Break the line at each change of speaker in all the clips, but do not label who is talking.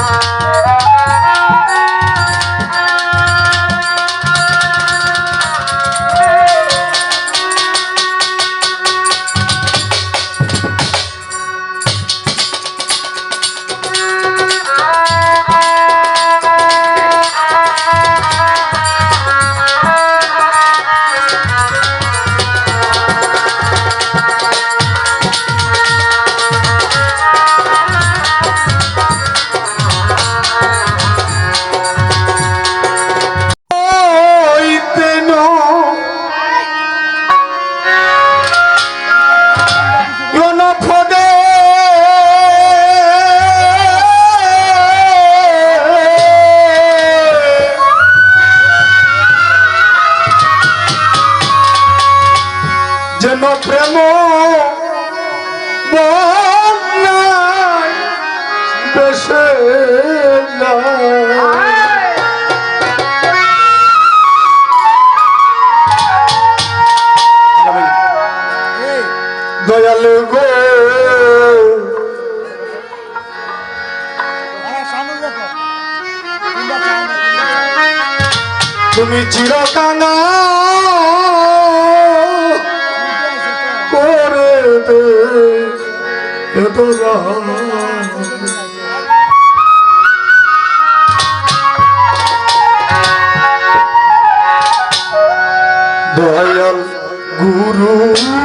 Ah. তুমি চিরকাঙা করে দে এত দয়াল গুরু।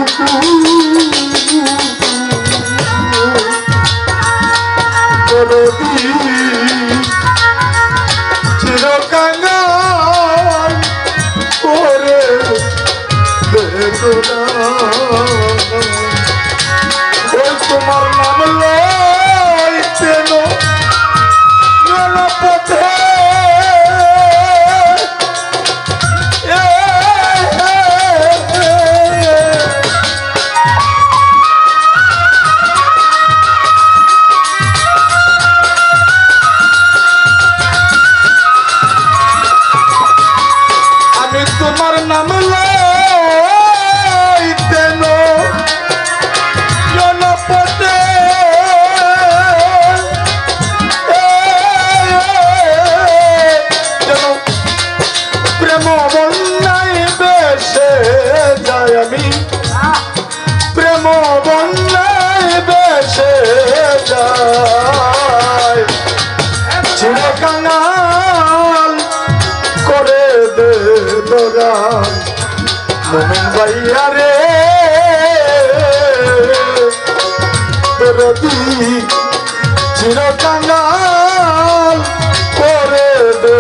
মোহন ভাইয়া রে বেরোদি চিরকাঙাল করে দে.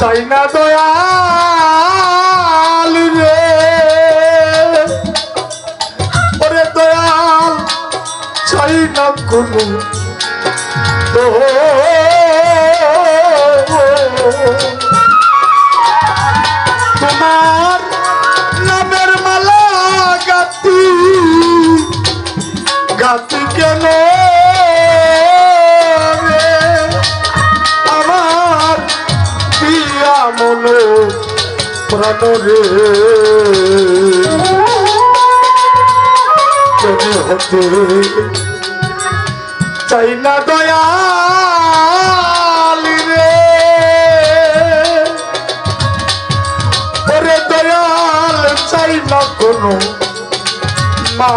চাই না দয়াল রে। ওরে দয়াল চাই না কোনো তোমার প্রাণ কেন হতে চাই না দয়াল রে। ওরে দয়াল চাই না কোনো মা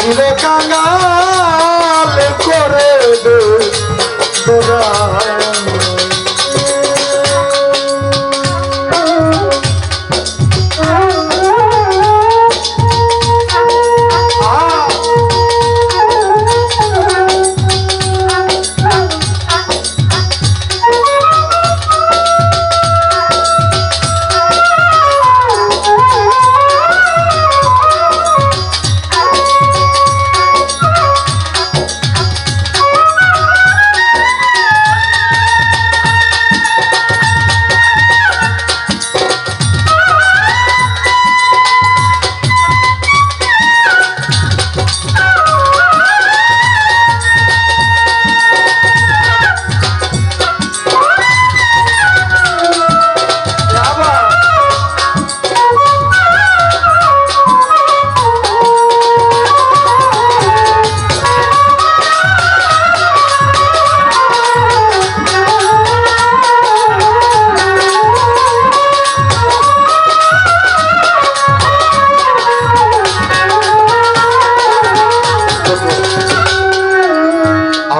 চিরকাঙ্গা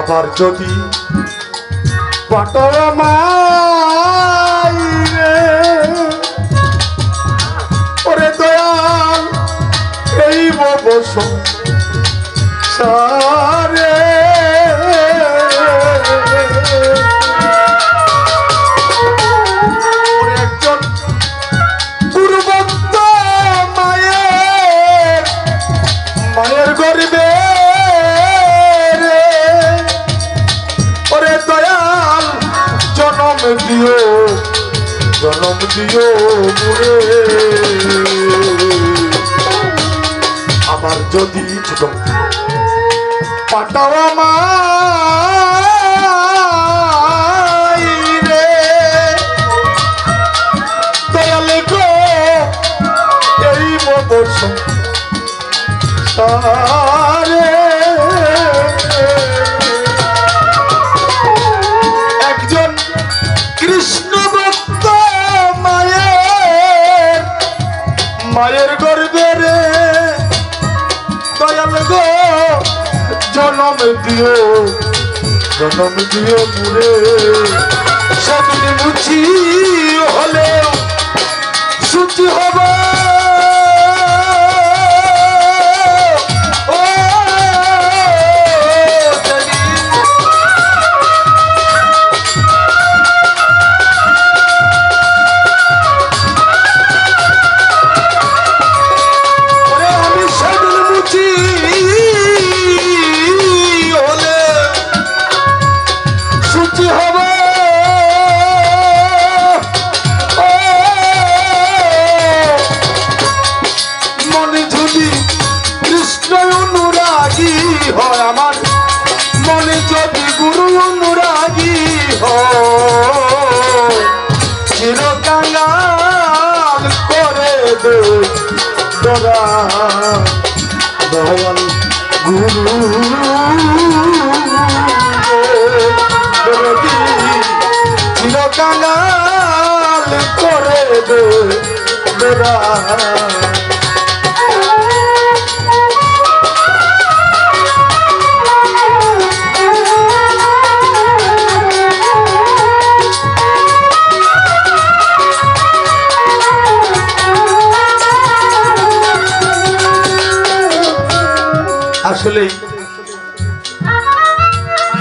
আবার যদি পাটর দিও জনম দিও মুরে আবার যদি ছোট পাটাও আমায় রে জনম দিও জনম দিও মুরে সেদিন মুছি হলেও সুচি হবে। গুরু চিরকাঙ্গাল করে দে তোরা আসলে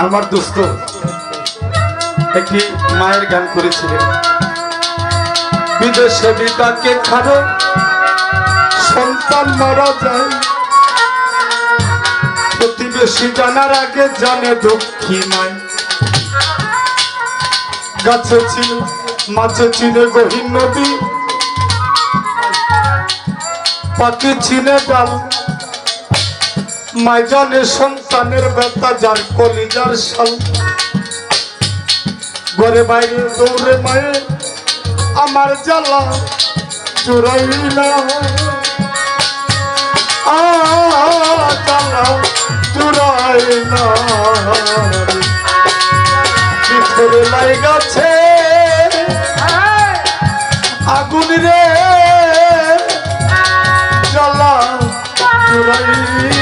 আমার দোস্ত একটি মায়ের গান করেছিলেন বিদেশে বিদাকে খারো সন্তান মারা যায়। প্রতিবেশী জানার আগে জানে দক্ষিণায়। গাছে ছিল মাছে চিনে গহীন নদী পাখি চিনে ডাল। মাইজানে সন্তানের ব্যথা, যার কলিজার শাল ঘরে বাইরে দৌড়ে মায়ে, আমার জ্বালা চুরাই জ্বালা চুরাই ভিতরে লাই গাছে, আগুন রে, জ্বালা চুরাই না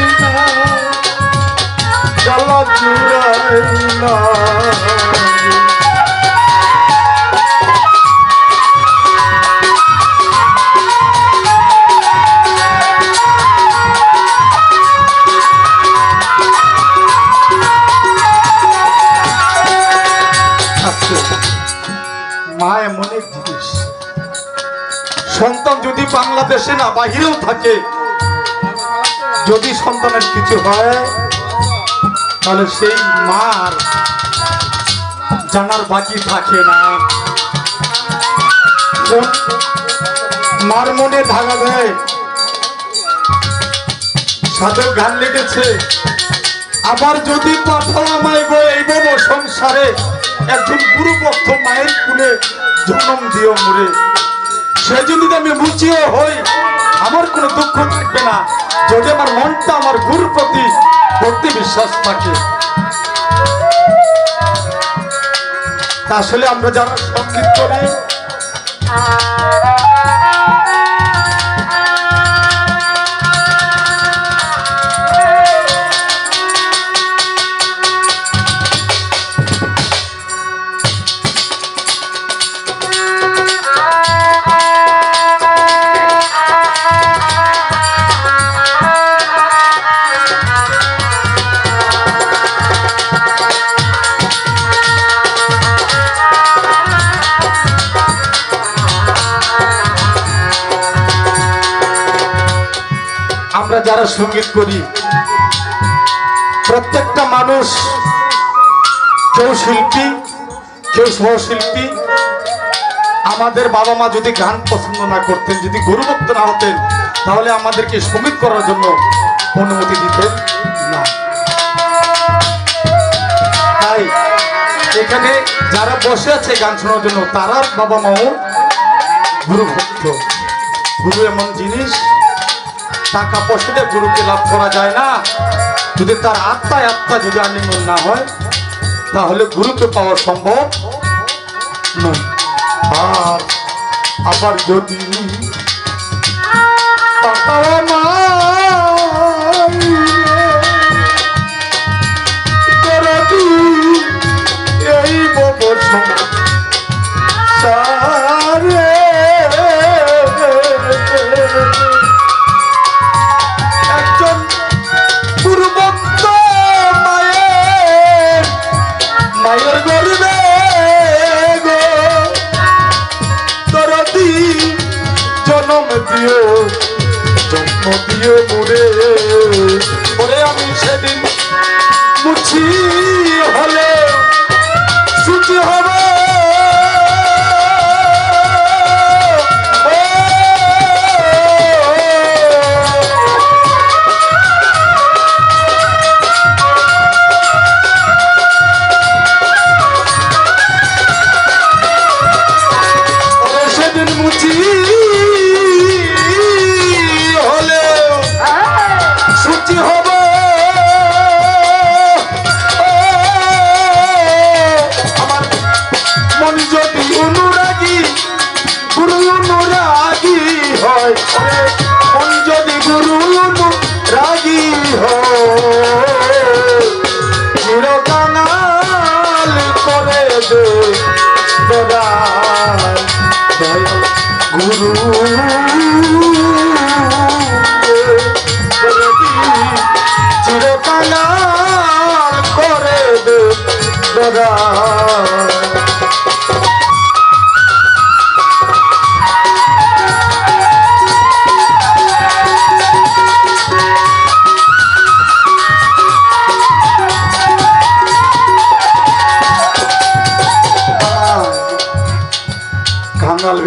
জিনিস সন্তান যদি বাংলাদেশে না বাহিরেও থাকে যদি সন্তানের কিছু হয় তাহলে সেই মার জানার বাকি থাকে না। মার মনে ধাগা দেয়। সাধক গান লেগেছে। আবার যদি পাঠাও আমায় গো এই সংসারে, একজন গুরুভক্ত মায়ের কুলে জন্ম দিও মরে। সে যদি আমি মুচিও হই, আমার কোনো দুঃখ থাকবে না। যদি আমার মনটা আমার গুরুর প্রতি ভক্তি বিশ্বাস থাকে। আসলে আমরা যারা সংগীত আমরা যারা সংগীত করি, প্রত্যেকটা মানুষ কেউ শিল্পী, কেউ সহশিল্পী, আমাদের বাবা মা যদি গান পছন্দ না করতেন, যদি গুরুভক্ত না হতেন, তাহলে আমাদেরকে সংগীত করার জন্য অনুমতি দিতেন না। তাই এখানে যারা বসে আছে গান শোনার জন্য, তারা বাবা মাও গুরু ভক্ত গুরু এমন জিনিস টাকা পয়সা দিয়ে গুরুকে লাভ করা যায় না। যদি তার আত্মায় আত্মা যদি আলিঙ্গন না হয়, তাহলে গুরুকে পাওয়া সম্ভব নয়। আর আবার যদি পাতাওয়া মায়ের গর্বে গো। তরতি জনম দিও জন্ম দিও গুরু চিরকানাল করে দে কাঙাল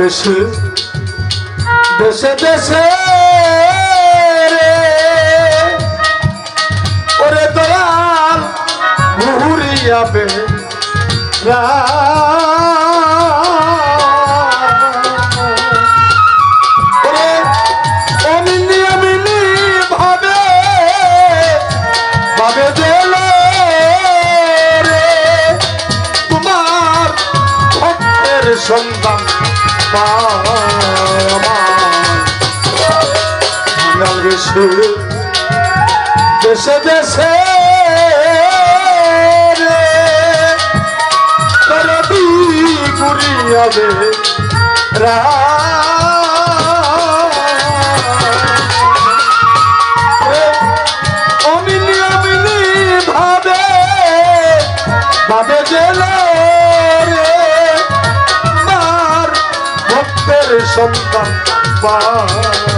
দেশে দেশে ওরে দয়াল ঘুরিয়াবে ওরে ভাবে ভাবে সন্তান দেশে দেশে দেশে ঘুরিয়াবে রা। ভাবে ভাবে মার ভক্তের সন্তান ও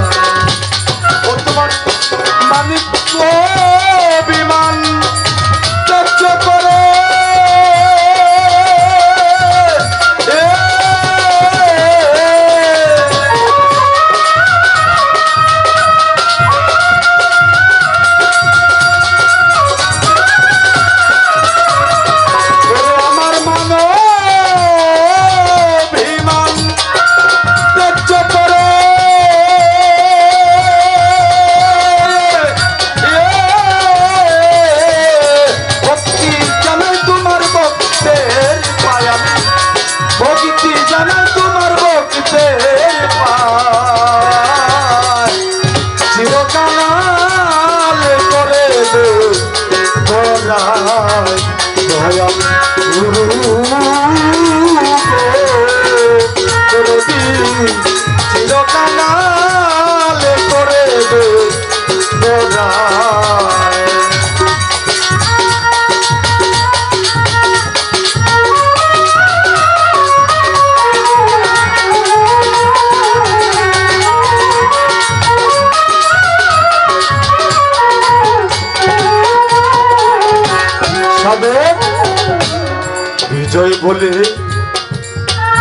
জয় বলে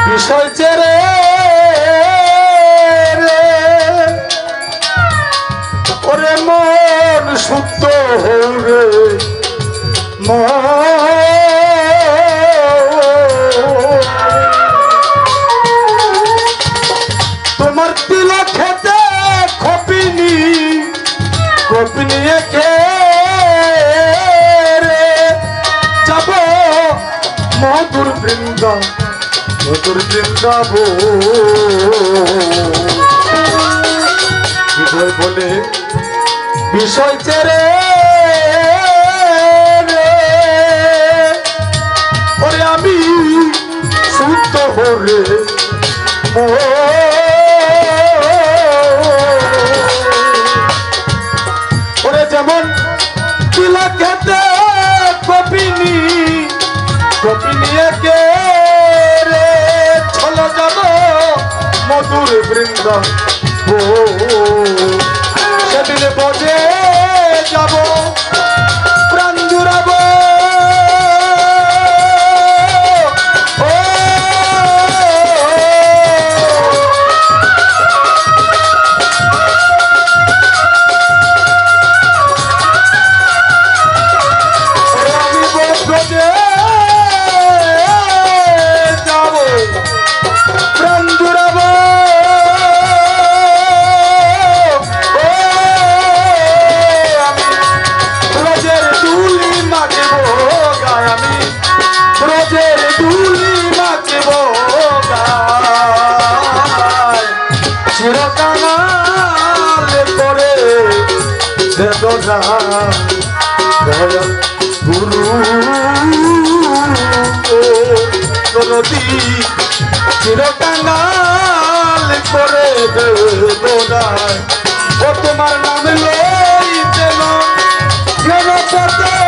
বিষয় চেরে ওরে মন শুদ্ধ হও রে মন তোমার তিল খেতে খপিনি খপিনি খে মধুর বৃন্দ, মধুর বৃন্দাব হৃদয় বলে বিষয় চেরে ওরে আমি শুদ্ধ হরে ওরে যেমন তিলা খেতে কপিনি কে রে চলো যাব মধুর বৃন্দ। সেদিন বজে যাব। দয়াল গুরু নদী চিরকাঙ্গাল করে তোমার নাম কেন পথে